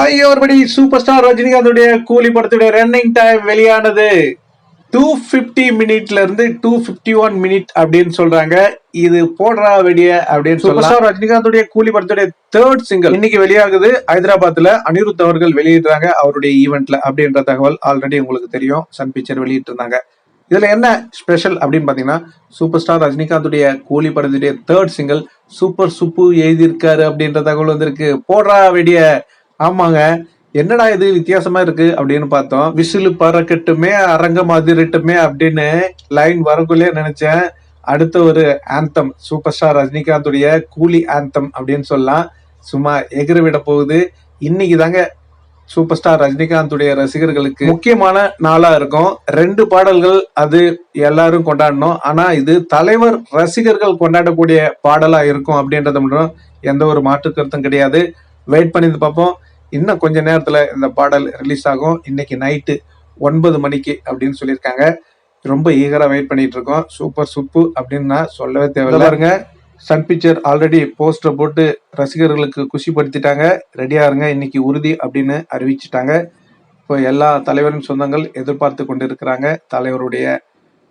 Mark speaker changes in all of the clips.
Speaker 1: ஐயோ ஒருபடி super star ரஜினிகாந்துடைய கூலி படத்துடைய ரன்னிங் டைம் வெளியானது. டூ பிப்டி மினிட்ல இருந்து டூ பிப்டி ஒன் மினிட் அப்படின்னு சொல்றாங்க. இது போடுறா வெடிய அப்படின்னு சூப்பர் ஸ்டார் ரஜினிகாந்துடைய கூலி படத்துடைய தேர்ட் சிங்கிள் இன்னைக்கு வெளியாகுது. ஹைதராபாத்ல அனிருத் அவர்கள் வெளியிடுறாங்க அவருடைய ஈவெண்ட்ல அப்படின்ற தகவல் ஆல்ரெடி உங்களுக்கு தெரியும். சன் பிக்சர் வெளியிட்டு இருந்தாங்க இதுல என்ன ஸ்பெஷல் அப்படின்னு பாத்தீங்கன்னா சூப்பர் ஸ்டார் ரஜினிகாந்துடைய கூலி படத்துடைய தேர்ட் சிங்கிள் சூப்பர் சுப்பு எழுதியிருக்காரு அப்படின்ற தகவல் வந்திருக்கு. போடுறா வெடிய ஆமாங்க. என்னடா இது வித்தியாசமா இருக்கு அப்படின்னு பார்த்தோம். விசிலு பறக்கட்டுமே அரங்கம் அதிரட்டுமே அப்படின்னு லைன் வரக்குள்ளே நினைச்சேன். அடுத்த ஒரு ஆந்தம் சூப்பர் ஸ்டார் ரஜினிகாந்துடைய கூலி ஆந்தம் அப்படின்னு சொல்லலாம். சும்மா எகிற விட போகுது. இன்னைக்கு தாங்க சூப்பர் ஸ்டார் ரஜினிகாந்துடைய ரசிகர்களுக்கு முக்கியமான நாளா இருக்கும். ரெண்டு பாடல்கள் அது எல்லாரும் கொண்டாடணும். ஆனா இது தலைவர் ரசிகர்கள் கொண்டாடக்கூடிய பாடலா இருக்கும் அப்படின்றத மட்டும் எந்த ஒரு மாற்று கருத்தும் கிடையாது. வெயிட் பண்ணி பார்ப்போம். இன்னும் கொஞ்ச நேரத்துல இந்த பாடல் ரிலீஸ் ஆகும். இன்னைக்கு நைட்டு ஒன்பது மணிக்கு அப்படின்னு சொல்லியிருக்காங்க. ரொம்ப ஈகரா வெயிட் பண்ணிட்டு இருக்கோம். சூப்பர் சுப்பு அப்படின்னு நான் சொல்லவே தேவையில்ல. பாருங்க சன் பிக்சர் ஆல்ரெடி போஸ்டர் போட்டு ரசிகர்களுக்கு குஷிப்படுத்திட்டாங்க. ரெடியா இருங்க இன்னைக்கு உறுதி அப்படின்னு அறிவிச்சிட்டாங்க. இப்போ எல்லா தலைவரின் சொந்தங்கள் எதிர்பார்த்து கொண்டிருக்கிறாங்க. தலைவருடைய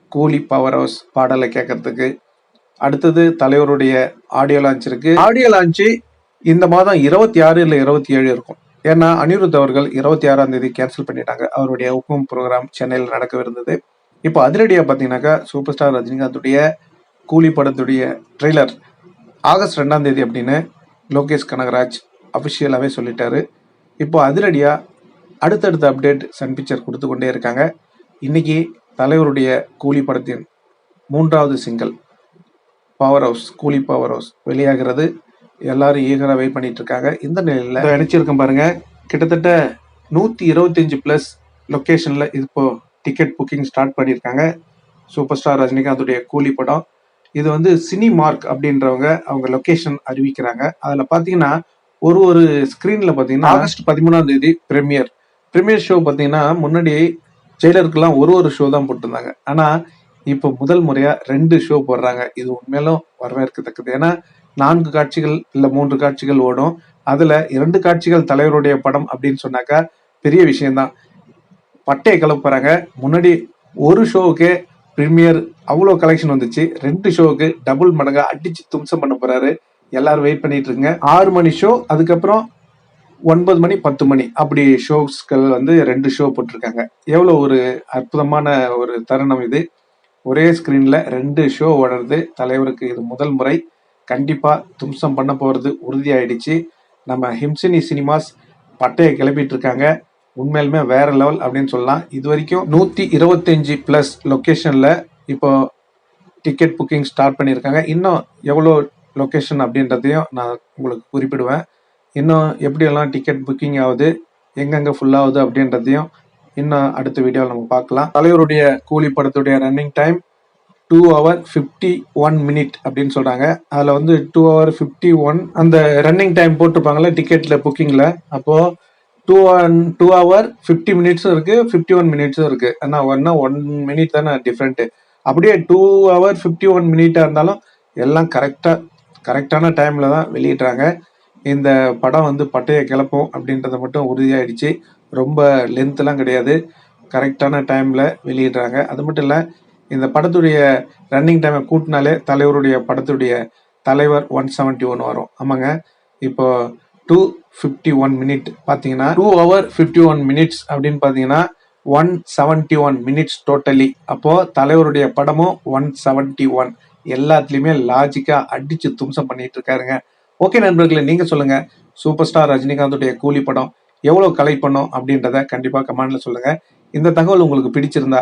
Speaker 1: கூலி பவர் ஹவுஸ் பாடலை கேட்கறதுக்கு. அடுத்தது தலைவருடைய ஆடியோ லான்ச் இருக்கு. ஆடியோ லான்ச்சு இந்த மாதம் இருபத்தி ஆறு இல்லை இருபத்தி ஏழு இருக்கும். ஏன்னா அனிருத் அவர்கள் இருபத்தி ஆறாம் தேதி கேன்சல் பண்ணிட்டாங்க. அவருடைய உக்கும் ப்ரோக்ராம் சென்னையில் நடக்கவிருந்தது. இப்போ அதிரடியாக பார்த்தீங்கன்னாக்கா சூப்பர் ஸ்டார் ரஜினிகாந்துடைய கூலி படத்துடைய ட்ரெய்லர் ஆகஸ்ட் ரெண்டாம் தேதி அப்படின்னு லோகேஷ் கனகராஜ் அஃபிஷியலாகவே சொல்லிட்டாரு. இப்போ அதிரடியாக அடுத்தடுத்த அப்டேட் சன் பிக்சர் கொடுத்து கொண்டே இருக்காங்க. இன்னைக்கு தலைவருடைய கூலி படத்தின் மூன்றாவது single power house Coolie power house வெளியாகிறது. எல்லாரும் ஈகராக வெயிட் பண்ணிட்டு இருக்காங்க இந்த நிலையில் நினைச்சிருக்கேன் பாருங்க. கிட்டத்தட்ட நூற்றி இருபத்தஞ்சு ப்ளஸ் லொக்கேஷனில் இப்போ டிக்கெட் புக்கிங் ஸ்டார்ட் பண்ணியிருக்காங்க. சூப்பர் ஸ்டார் ரஜினிகாந்துடைய கூலி படம். இது வந்து சினி மார்க் அப்படின்றவங்க அவங்க லொக்கேஷன் அறிவிக்கிறாங்க. அதில் பார்த்தீங்கன்னா ஒரு ஒரு ஸ்க்ரீனில் பார்த்தீங்கன்னா ஆகஸ்ட் பதிமூணாம் தேதி ப்ரீமியர் ப்ரீமியர் ஷோ பார்த்தீங்கன்னா முன்னாடி ஜெயிலருக்கெல்லாம் ஒரு ஒரு ஷோ தான் போட்டிருந்தாங்க. ஆனால் இப்போ முதல் முறையாக ரெண்டு ஷோ போடுறாங்க. இது உண்மையிலும் வரவேற்கத்தக்கது. ஏன்னா நான்கு காட்சிகள் இல்லை மூன்று காட்சிகள் ஓடும். அதில் இரண்டு காட்சிகள் தலைவருடைய படம் அப்படின்னு சொன்னாக்கா பெரிய விஷயம்தான். பட்டையை கிளப்புறாங்க முன்னாடி ஒரு ஷோவுக்கு ப்ரீமியர் அவ்வளோ கலெக்ஷன் வந்துச்சு. ரெண்டு ஷோவுக்கு டபுள் மடங்கா அடிச்சு தும்சம் பண்ண போறாரு. எல்லாரும் வெயிட் பண்ணிட்டு இருக்குங்க ஆறு மணி ஷோ அதுக்கப்புறம் ஒன்பது மணி பத்து மணி அப்படி ஷோஸ்கள் வந்து ரெண்டு ஷோ போட்டிருக்காங்க. எவ்வளோ ஒரு அற்புதமான ஒரு தருணம் இது. ஒரே ஸ்க்ரீனில் ரெண்டு ஷோ ஓடுறது தலைவருக்கு இது முதல் முறை. கண்டிப்பாக தும்சம் பண்ண போகிறது உறுதியாயிடுச்சு. நம்ம ஹிம்சினி சினிமாஸ் பட்டையை கிளப்பிட்டு இருக்காங்க உண்மையிலுமே வேற லெவல் அப்படின்னு சொல்லலாம். இது வரைக்கும் நூற்றி இருபத்தஞ்சி ப்ளஸ் லொக்கேஷனில் இப்போ டிக்கெட் புக்கிங் ஸ்டார்ட் பண்ணியிருக்காங்க. இன்னும் எவ்வளோ லொக்கேஷன் அப்படின்றதையும் நான் உங்களுக்கு குறிப்பிடுவேன். இன்னும் எப்படியெல்லாம் டிக்கெட் புக்கிங் ஆகுது எங்கெங்கே ஃபுல்லாகுது அப்படின்றதையும் இன்னும் அடுத்த வீடியோவில் நம்ம பார்க்கலாம். தலைவருடைய கூலி படத்துடைய running time two hour fifty one minute அப்படின்னு சொல்கிறாங்க அதில் வந்து டூ ஹவர் ஃபிஃப்டி ஒன் அந்த ரன்னிங் டைம் போட்டிருப்பாங்களே டிக்கெட்டில் புக்கிங்கில் அப்போது two one two hour fifty மினிட்ஸும் இருக்குது ஃபிஃப்டி ஒன் மினிட்ஸும் இருக்குது ஆனால் ஒன்னா ஒன் மினிட் தானே டிஃப்ரெண்ட்டு அப்படியே டூ ஹவர் ஃபிஃப்டி ஒன் மினிட்டாக இருந்தாலும் எல்லாம் கரெக்டாக கரெக்டான டைமில் தான் வெளியிடுறாங்க. இந்த படம் வந்து பட்டையை கிளப்போம் அப்படின்றத மட்டும் உறுதியாயிடுச்சு. ரொம்ப லென்த்லாம் கிடையாது. கரெக்டான டைமில் வெளியிடுறாங்க. அது மட்டும் இல்லை இந்த படத்துடைய ரன்னிங் டைமை கூட்டினாலே தலைவருடைய படத்துடைய தலைவர் ஒன் செவன்ட்டி ஒன் வரும். ஆமாங்க. இப்போ டூ ஃபிஃப்டி ஒன் மினிட் பார்த்தீங்கன்னா two hour fifty one minutes அப்படின்னு பார்த்தீங்கன்னா one seventy one minutes totally அப்போது தலைவருடைய படமும் ஒன் செவன்ட்டி ஒன் எல்லாத்துலேயுமே லாஜிக்காக அடித்து தும்சம் பண்ணிட்டு இருக்காருங்க. ஓகே நண்பர்களே நீங்கள் சொல்லுங்கள் சூப்பர் ஸ்டார் ரஜினிகாந்துடைய கூலி படம் எவ்வளோ கலெக்ட் பண்ணோம் அப்படின்றத கண்டிப்பாக கமெண்டில் சொல்லுங்கள் இந்த தகவல் உங்களுக்கு பிடிச்சிருந்தா